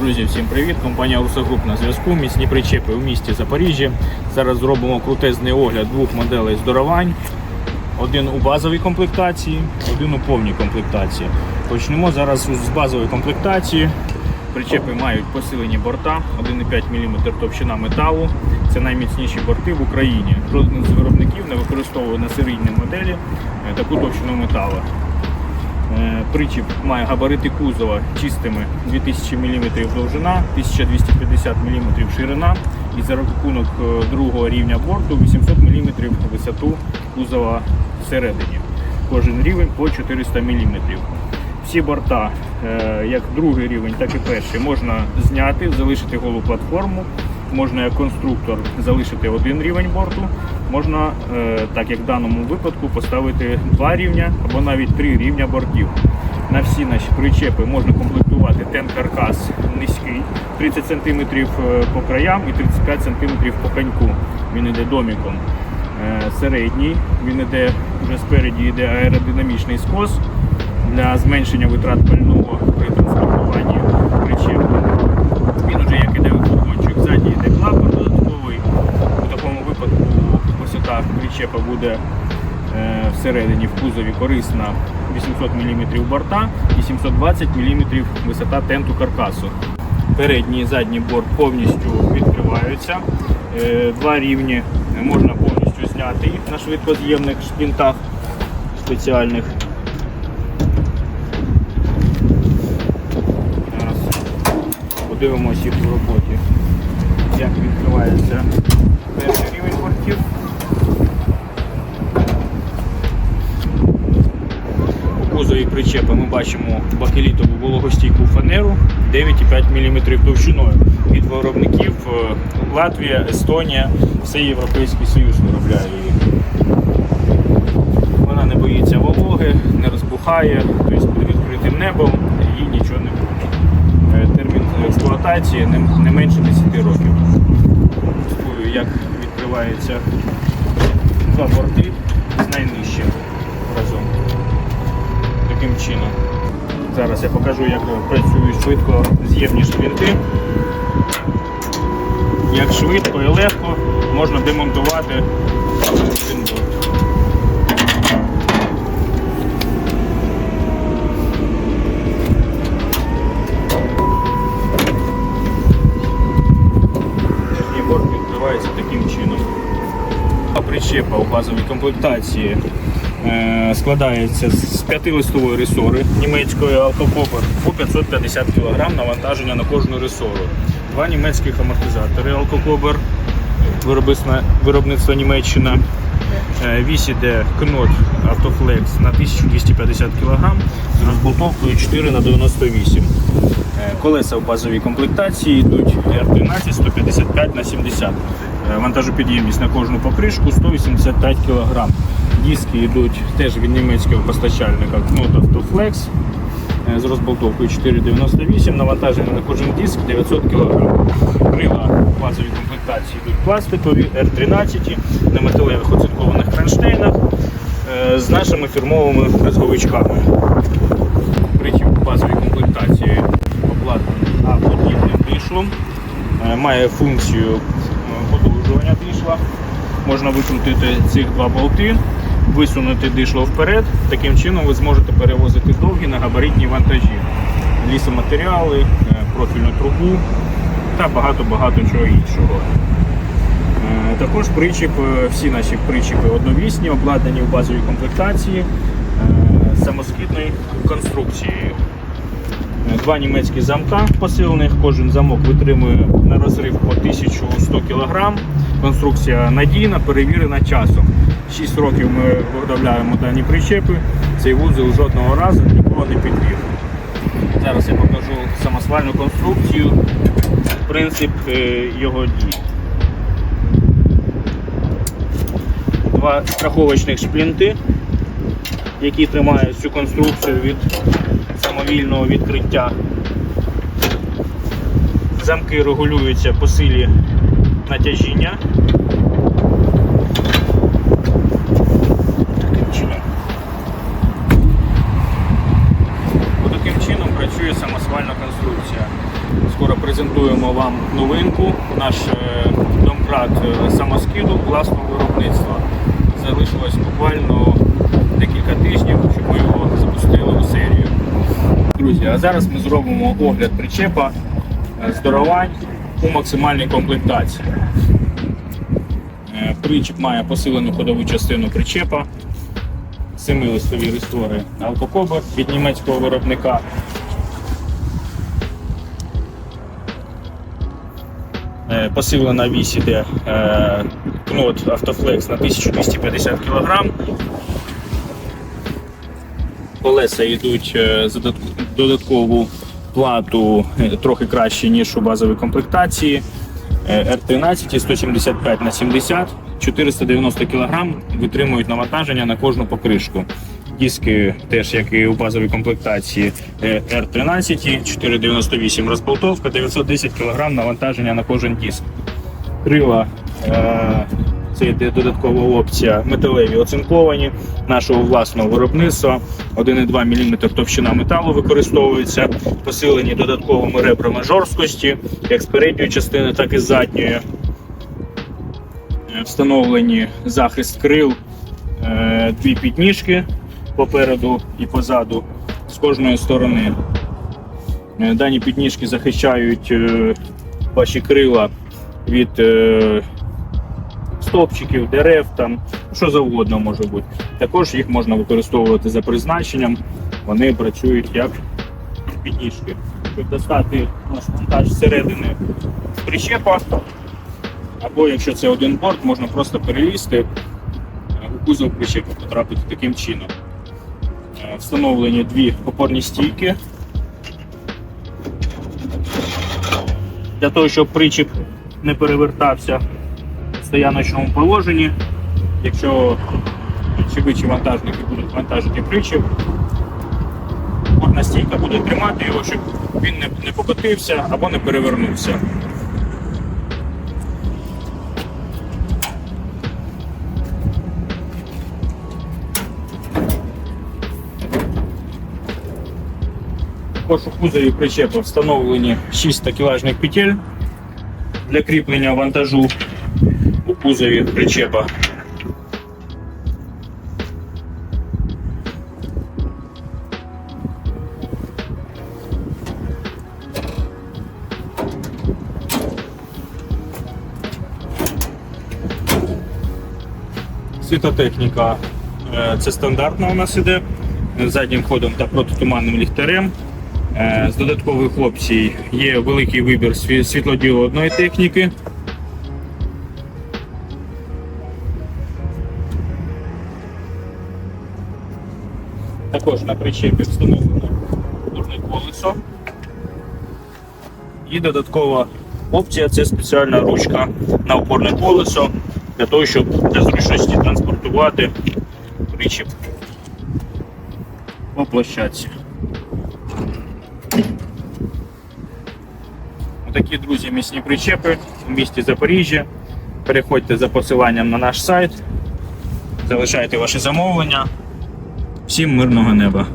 Друзі, всім привіт! Компанія Урса Груп на зв'язку. Міцні причепи у місті Запоріжжя. Зараз зробимо крутезний огляд двох моделей здоровань. Один у базовій комплектації, один у повній комплектації. Почнемо зараз з базової комплектації. Причепи мають посилені борта, 1,5 мм товщина металу. Це найміцніші борти в Україні. Жоден з виробників не використовує на серійній моделі е, таку товщину металу. Е, Причіп має габарити кузова чистими 2000 мм довжина, 1250 мм ширина і за рахунок е, другого рівня борту 800 мм висоту кузова всередині. Кожен рівень по 400 мм. Всі борта, е, як другий рівень, так і перший, можна зняти, залишити голу платформу. Можна як конструктор залишити один рівень борту, можна, е, так як в даному випадку, поставити два рівня або навіть три рівня бортів. На всі наші причепи можна комплектувати тен-каркас низький, 30 см по краям і 35 см по коньку. Він йде доміком. Е, Середній, він йде вже спереді йде аеродинамічний скос для зменшення витрат пального при транспортуванні причепу. Він вже як іде фургончик. Ззаді йде клапан додатковий. У такому випадку висота причепа буде е, всередині в кузові корисна 800 мм борта і 720 мм висота тенту каркасу. Передній і задній борт повністю відкриваються. Е, Два рівні можна повністю зняти їх на швидкоз'ємних шплінтах спеціальних. Зараз подивимося їх в роботі, як відкривається перший рівень бортів. Кузові причепа ми бачимо бакелітову вологостійку фанеру 9,5 мм товщиною. Від виробників е, Латвія, Естонія, все Європейський Союз виробляє її. Вона не боїться вологи, не розбухає, тобто під відкритим небом їй нічого не буде. Термін експлуатації не, менше 10 років. Спою, як відкриваються два борти з. Таким чином. Зараз я покажу, як працюють швидко з'ємні швинти. Як швидко і легко можна демонтувати один. Верхній борт відкривається таким чином. А Причепа у базовій комплектації складається з п'ятилистової ресори німецької Alcocopper по 550 кг навантаження на кожну ресору. Два німецьких амортизатори виробництво, виробництво Німеччина. Е, Вісь іде кнот Autoflex на 1250 кг з розболтовкою 4 на 98 Е, Колеса в базовій комплектації йдуть R13 155 на 70 Е, Вантажопідємність на кожну покришку 185 кг. Диски йдуть теж від німецького постачальника Knot Autoflex е, з розболтовкою 4,98, навантаження на кожен диск 900 кг. Крила в базовій комплектації йдуть пластикові, R13 на металевих оцинкованих кронштейнах е, з нашими фірмовими розговичками. Причіп в базовій комплектації обладнаний А-подібним дишлом. Е, Має функцію подовжування дишла. Можна викрутити цих два болти, висунути дишло вперед. Таким чином ви зможете перевозити довгі на габаритні вантажі, лісоматеріали, е, профільну трубу та багато-багато чого іншого. Е, Також причіп, е, всі наші причіпи одновісні, обладнані в базовій комплектації самоскидною конструкцією. Е, Два німецькі замка посилених, кожен замок витримує на розрив по 1100 кг. Конструкція надійна, перевірена часом. 6 років ми виготовляємо дані причепи. Цей вузол жодного разу нікого не підвів. Зараз я покажу самосвальну конструкцію, принцип е, його дії. Два страховочних шплінти, які тримають цю конструкцію від самовільного відкриття. Замки регулюються по силі натяжіння. Таким чином. Отаким чином працює самосвальна конструкція. Скоро презентуємо вам новинку. Наш е, домкрат е, самоскиду власного виробництва. Залишилось буквально декілька тижнів, щоб ми його запустили у серію. Друзі, а зараз ми зробимо огляд причепа е, здоровань у максимальній комплектації. Причіп має посилену ходову частину причепа, семилистові рестори алкокобер від німецького виробника. Посилена вісь іде е, кнот Автофлекс на 1250 кг. Колеса йдуть е, за додаткову плату е, трохи краще, ніж у базовій комплектації. Е, R13 175 на 70, 490 кг витримують навантаження на кожну покришку. Диски теж, як і у базовій комплектації е, R13, 498 розболтовка, 910 кг навантаження на кожен диск. Крила е, це йде додаткова опція металеві оцинковані нашого власного виробництва. 1,2 мм товщина металу використовується, посилені додатковими ребрами жорсткості, як з передньої частини, так і з задньої. Е, Встановлені захист крил, дві підніжки попереду і позаду з кожної сторони. Е, Дані підніжки захищають е, ваші крила від е, стовпчиків, дерев, там, що завгодно може бути. Також їх можна використовувати за призначенням, вони працюють як підніжки. Щоб достати наш монтаж зсередини причепа, або якщо це один борт, можна просто перелізти у кузов причепа, потрапити таким чином. Встановлені дві опорні стійки. Для того, щоб причіп не перевертався в стояночному положенні, якщо чи вантажники будуть вантажити причіп, опорна стійка буде тримати його, щоб він не покотився або не перевернувся. Також у кузові причепа встановлені 6 такелажних петель для кріплення вантажу у кузові причепа. Світотехніка е, це стандартна у нас іде заднім ходом та протитуманним ліхтарем. Е, З додаткових опцій є великий вибір світлодіодної техніки. Також на причепі встановлено опорне колесо. І додаткова опція це спеціальна ручка на опорне колесо для того, щоб для зручності транспортувати причіп по площадці. Отакі, друзі, міцні причепи у місті Запоріжжя. Переходьте за посиланням на наш сайт, залишайте ваші замовлення. Всім мирного неба!